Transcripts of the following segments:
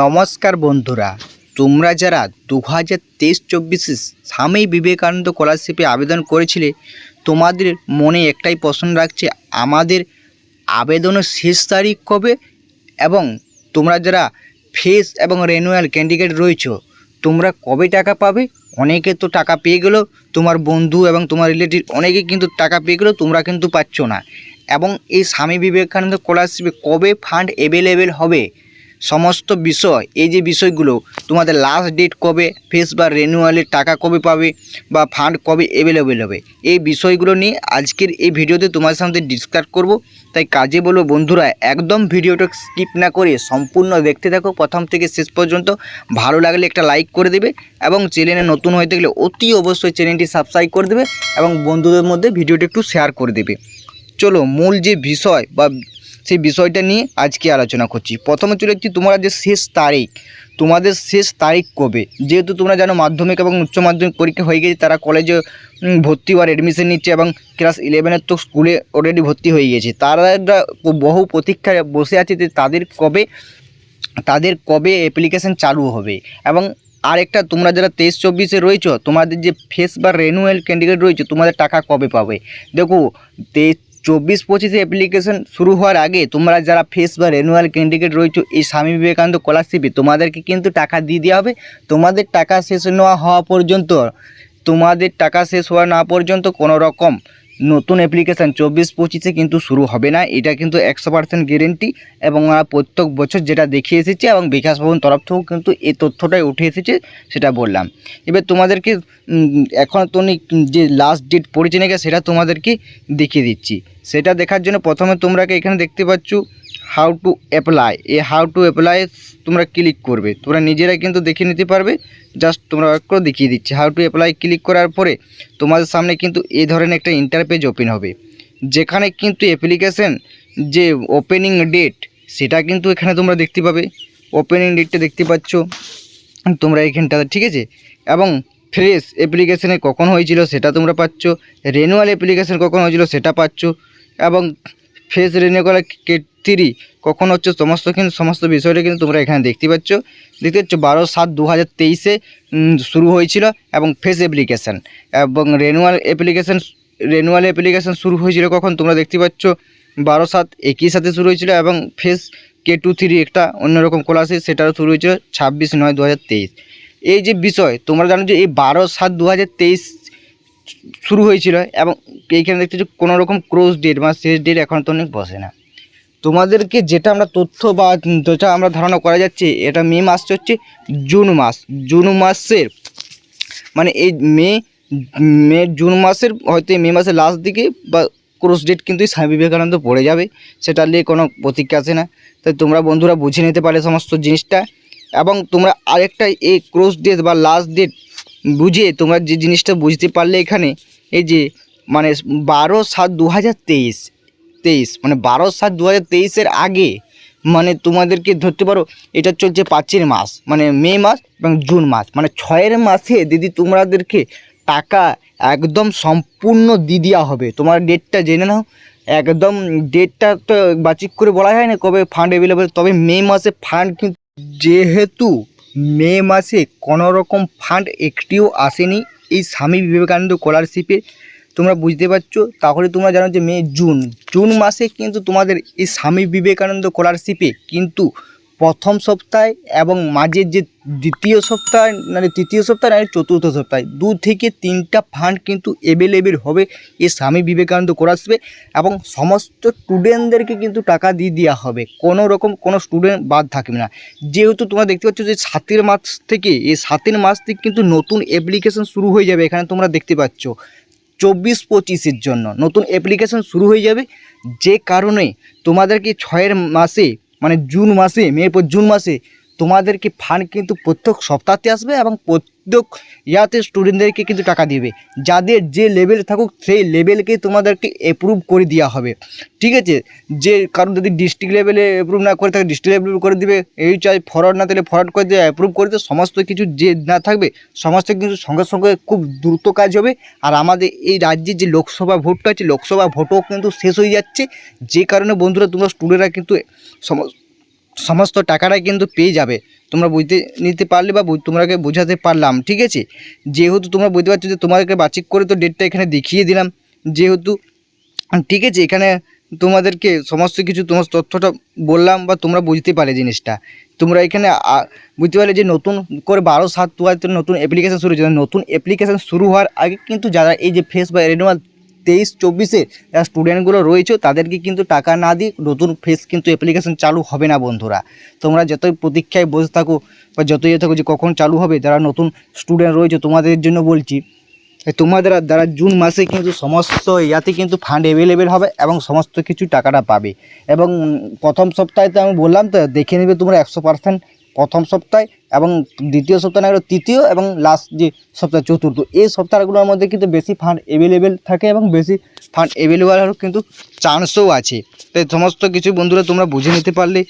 নমস্কার বন্ধুরা, তোমরা যারা দু হাজার তেইশ চব্বিশে স্বামী বিবেকানন্দ স্কলারশিপে আবেদন করেছিলে, তোমাদের মনে একটাই প্রশ্ন রাখছে, আমাদের আবেদনের শেষ তারিখ কবে? এবং তোমরা যারা ফেস এবং রেনুয়াল ক্যান্ডিডেট রয়েছো, তোমরা কবে টাকা পাবে? অনেকে তো টাকা পেয়ে গেলো, তোমার বন্ধু এবং তোমার রিলেটিভ অনেকে কিন্তু টাকা পেয়ে গেলো, তোমরা কিন্তু পাচ্ছ না। এবং এই স্বামী বিবেকানন্দ স্কলারশিপে কবে ফান্ড অ্যাভেলেবেল হবে? সমস্ত বিষয়, এই যে বিষয়গুলো, তোমাদের লাস্ট ডেট কবে ফেস বা রেনুয়ালের টাকা কবে পাবে, বা ফান্ড কবে অ্যাভেলেবেল হবে, এই বিষয়গুলো নিয়ে আজকের এই ভিডিওতে তোমাদের সাথে ডিসকাস করব। তাই কাজে বলব বন্ধুরা, একদম ভিডিওটা স্কিপ না করে সম্পূর্ণ দেখতে থাকো, প্রথম থেকে শেষ পর্যন্ত। ভালো লাগলে একটা লাইক করে দেবে এবং চ্যানেলে নতুন হয়ে থাকলে অতি অবশ্যই চ্যানেলটি সাবস্ক্রাইব করে দেবে এবং বন্ধুদের মধ্যে ভিডিওটা একটু শেয়ার করে দেবে। চলো মূল যে বিষয় বা সেই বিষয়টা নিয়ে আজকে আলোচনা করছি। প্রথমে চলে যাচ্ছি তোমরা যে শেষ তারিখ। তোমাদের শেষ তারিখ কবে? যেহেতু তোমরা জানো মাধ্যমিক এবং উচ্চ মাধ্যমিক পরীক্ষা হয়ে গেছে, তারা কলেজে ভর্তি হওয়ার অ্যাডমিশন নিচ্ছে এবং ক্লাস ইলেভেনের তো স্কুলে অলরেডি ভর্তি হয়ে গেছে। তারা বহু প্রতীক্ষায় বসে আছে যে তাদের কবে তাদের কবে অ্যাপ্লিকেশন চালু হবে। এবং আরেকটা, তোমরা যারা তেইশ চব্বিশে রয়েছো, তোমাদের যে ফেস বা রেনুয়াল ক্যান্ডিডেট রয়েছে, তোমাদের টাকা কবে পাবে? দেখো, তেইশ চব্বিশ পঁচিশে অ্যাপ্লিকেশন শুরু হওয়ার আগে তোমরা যারা ফেস বা রেনুয়াল ক্যান্ডিডেট রয়েছো, এই স্বামী বিবেকানন্দ স্কলারশিপে তোমাদেরকে কিন্তু টাকা দিয়ে দেওয়া হবে। তোমাদের টাকা শেষ নেওয়া হওয়া পর্যন্ত, তোমাদের টাকা শেষ হওয়া না পর্যন্ত কোনো রকম নতুন অ্যাপ্লিকেশান চব্বিশ পঁচিশে কিন্তু শুরু হবে না। এটা কিন্তু একশো পার্সেন্ট গ্যারেন্টি এবং প্রত্যেক বছর যেটা দেখিয়ে এসেছে এবং বিকাশ ভবন তরফ থেকেও কিন্তু এই তথ্যটাই উঠে এসেছে, সেটা বললাম। এবার তোমাদেরকে এখন তুমি যে লাস্ট ডেট পড়েছে নাকি সেটা তোমাদেরকে দেখিয়ে দিচ্ছি। সেটা দেখার জন্য প্রথমে তোমরাকে এখানে দেখতে পাচ্ছ হাউ টু অ্যাপ্লাই এই হাউ টু অ্যাপ্লাই তোমরা ক্লিক করবে। তোমরা নিজেরাই কিন্তু দেখে নিতে পারবে জাস্ট তোমরা একটু দেখিয়ে দিচ্ছি। হাউ টু অ্যাপ্লাই ক্লিক করার পরে তোমাদের সামনে কিন্তু এই ধরনের একটা ইন্টারপেজ ওপেন হবে। যেখানে কিন্তু অ্যাপ্লিকেশন যে ওপেনিং ডেট সেটা কিন্তু এখানে তোমরা দেখতে পাবে। ওপেনিং ডেটটা দেখতে পাচ্ছ, তোমরা এখানটাতে, ঠিক আছে? এবং ফ্রেশ অ্যাপ্লিকেশানে কখন হয়েছিল সেটা তোমরা পাচ্ছ রেনুয়াল অ্যাপ্লিকেশান কখন হয়েছিল সেটা পাচ্ছ, এবং ফেস রেনুয়াল থ্রি কখন হচ্ছে সমস্ত কিন্তু সমস্ত বিষয়টা কিন্তু তোমরা এখানে দেখতে পাচ্ছ। দেখতে পাচ্ছ বারো সাত দু হাজার তেইশে শুরু হয়েছিল এবং ফেস অ্যাপ্লিকেশান এবং রেনুয়াল অ্যাপ্লিকেশান রেনুয়াল অ্যাপ্লিকেশান শুরু হয়েছিল কখন তোমরা দেখতে পাচ্ছ? বারো সাত একই সাথে শুরু হয়েছিল এবং ফেস কে টু থ্রি একটা অন্যরকম ক্লাসে সেটাও শুরু হয়েছিল ছাব্বিশ নয় দু এই যে বিষয়, তোমরা জানো যে এই বারো সাত দু হাজার তেইশ শুরু হয়েছিল এবং এইখানে দেখতে পাচ্ছ কোনো রকম ক্রোজ ডেট বা শেষ ডেট এখন তো অনেক বসে না। তোমাদেরকে যেটা আমরা তথ্য বা যেটা আমরা ধারণা করা যাচ্ছে, এটা মে মাসটা হচ্ছে জুন মাস। জুন মাসের মানে এই মে মে, জুন মাসের হয়তো মে মাসের লাস্ট দিকে বা ক্রস ডেট কিন্তু স্বামী বিবেকানন্দ পড়ে যাবে, সেটা নিয়ে কোনো প্রতিজ্ঞা আছে না। তাই তোমরা বন্ধুরা বুঝে নিতে পারে সমস্ত জিনিসটা। এবং তোমরা আরেকটা এই ক্রস ডেট বা লাস্ট ডেট বুঝে তোমরা যে জিনিসটা বুঝতে পারলে এখানে, এই যে মানে বারো সাত দু হাজার তেইশ তেইশ মানে বারো সাত দু হাজার তেইশের আগে মানে তোমাদেরকে ধরতে পারো, এটা চলছে পাঁচের মাস মানে মে মাস এবং জুন মাস মানে ছয়ের মাসে দিদি তোমাদেরকে টাকা একদম সম্পূর্ণ দিয়ে দেওয়া হবে। তোমার ডেটটা জেনে নাও, একদম ডেটটা তো বাচিক করে বলা যায় না কবে ফান্ড অ্যাভেলেবেল তবে মে মাসে ফান্ড কিন্তু যেহেতু মে মাসে কোনো রকম ফান্ড একটিও আসেনি। এই স্বামী বিবেকানন্দ স্কলারশিপে তোমরা বুঝতে পারছ? তাহলে তোমরা জানো যে মে, জুন। জুন মাসে কিন্তু তোমাদের এই স্বামী বিবেকানন্দ স্কলারশিপে কিন্তু প্রথম সপ্তাহে এবং মাঝের যে দ্বিতীয় সপ্তাহ মানে তৃতীয় সপ্তাহ আর চতুর্থ সপ্তাহে, দু থেকে তিনটা ফান্ড কিন্তু অ্যাভেলেবেল হবে এ স্বামী বিবেকানন্দ স্কলারশিপে এবং সমস্ত স্টুডেন্টদেরকে কিন্তু টাকা দিয়ে দেওয়া হবে। কোনো রকম কোনো স্টুডেন্ট বাদ থাকবে না। যেহেতু তোমরা দেখতে পাচ্ছ যে সাতের মাস থেকে, এই সাতের মাস থেকে কিন্তু নতুন অ্যাপ্লিকেশন শুরু হয়ে যাবে, এখানে তোমরা দেখতে পাচ্ছ। চব্বিশ পঁচিশের জন্য নতুন অ্যাপ্লিকেশন শুরু হয়ে যাবে। যে কারণে তোমাদেরকে ছয়ের মাসে মানে জুন মাসে মে পর জুন মাসে তোমাদেরকে ফান্ড কিন্তু প্রত্যেক সপ্তাহতে আসবে এবং প্রত্যেক ইয়াতে স্টুডেন্টদেরকে কিন্তু টাকা দিবে? যাদের যে লেভেল থাকুক, সেই লেভেলকে তোমাদেরকে অ্যাপ্রুভ করে দেওয়া হবে। ঠিক আছে? যে কারণ যদি ডিস্ট্রিক্ট লেভেলে অ্যাপ্রুভ না করে থাকে ডিস্ট্রিক্ট লেভেল করে দিবে এই চাই ফরওয়ার্ড না তাহলে ফরওয়ার্ড করে দিয়ে অ্যাপ্রুভ করে দিয়ে সমস্ত কিছু যে না থাকবে, সমস্ত কিছু সঙ্গে সঙ্গে খুব দ্রুত কাজ হবে। আর আমাদের এই রাজ্যে যে লোকসভা ভোটটা আছে, লোকসভা ভোটও কিন্তু শেষ হয়ে যাচ্ছে। যে কারণে বন্ধুরা, তোমরা স্টুডেন্টরা কিন্তু সম- সমস্ত টাকাটাই কিন্তু পেয়ে যাবে। তোমরা বুঝতে নিতে পারলে বা তোমাকে বোঝাতে পারলাম, ঠিক আছে? যেহেতু তোমরা বুঝতে পারছ যে তোমাদেরকে বাচিক করে তো ডেটটা এখানে দেখিয়ে দিলাম। যেহেতু, ঠিক আছে, এখানে তোমাদেরকে সমস্ত কিছু তোমার তথ্যটা বললাম বা তোমরা বুঝতে পারে জিনিসটা। তোমরা এখানে বুঝতে পারলে যে নতুন করে বারো সাত দু নতুন অ্যাপ্লিকেশান শুরু হয়েছে। নতুন অ্যাপ্লিকেশান শুরু হওয়ার আগে কিন্তু যারা এই যে ফেস বা রেনুয়াল তেইশ, চব্বিশে যারা স্টুডেন্টগুলো রয়েছে, তাদেরকে কিন্তু টাকা না দিয়ে নতুন ফেস কিন্তু অ্যাপ্লিকেশান চালু হবে না বন্ধুরা। তোমরা যতই প্রতীক্ষায় বসে থাকো বা যতই থাকো যে কখন চালু হবে, যারা নতুন স্টুডেন্ট রয়েছে, তোমাদের জন্য বলছি তোমাদের দ্বারা জুন মাসে কিন্তু সমস্ত ইয়াতে কিন্তু ফান্ড অ্যাভেলেবেল হবে এবং সমস্ত কিছু টাকাটা পাবে। এবং প্রথম সপ্তাহে তো আমি বললাম তো, দেখে নেবে তোমরা একশো পার্সেন্ট প্রথম সপ্তাহে এবং দ্বিতীয় সপ্তাহে না হলে তৃতীয় এবং লাস্ট যে সপ্তাহ চতুর্থ। এই সপ্তাহগুলোর মধ্যে কিন্তু বেশি ফান্ড অ্যাভেলেবেল থাকে এবং বেশি ফান্ড অ্যাভেলেবেল হওয়ার কিন্তু চান্সও আছে। তাই সমস্ত কিছু বন্ধুরা তোমরা বুঝে নিতে পারলে।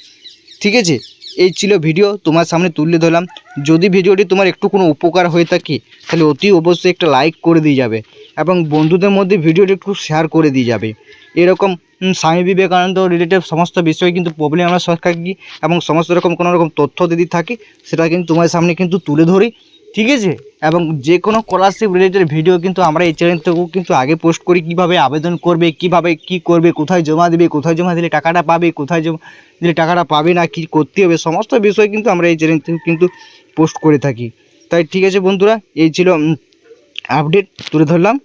ঠিক আছে? এই ছিল ভিডিও তোমার সামনে তুলে ধরলাম। যদি ভিডিওটি তোমার একটু কোনো উপকার হয়ে থাকে, তাহলে অতি অবশ্যই একটা লাইক করে দিয়ে যাবে এবং বন্ধুদের মধ্যে ভিডিওটি একটু শেয়ার করে দিয়ে যাবে। এরকম স্বামী বিবেকানন্দ রিলেটেড সমস্ত বিষয়ে কিন্তু প্রবলেম আমরা সরকার কি এবং সমস্ত রকম কোনো রকম তথ্য যদি থাকি, সেটা কিন্তু তোমার সামনে কিন্তু তুলে ধরি, ঠিক আছে? এবং যে কোনো স্কলারশিপ রিলেটেড ভিডিও কিন্তু আমরা এই চ্যানেল থেকেও কিন্তু আগে পোস্ট করি, কীভাবে আবেদন করবে, কীভাবে কি করবে, কোথায় জমা দেবে, কোথায় জমা দিলে টাকাটা পাবে, কোথায় জমা দিলে টাকাটা পাবে না, কি করতে হবে, সমস্ত বিষয় কিন্তু আমরা এই চ্যানেল থেকে কিন্তু পোস্ট করে থাকি। তাই ঠিক আছে বন্ধুরা, এই ছিল আপডেট তুলে ধরলাম।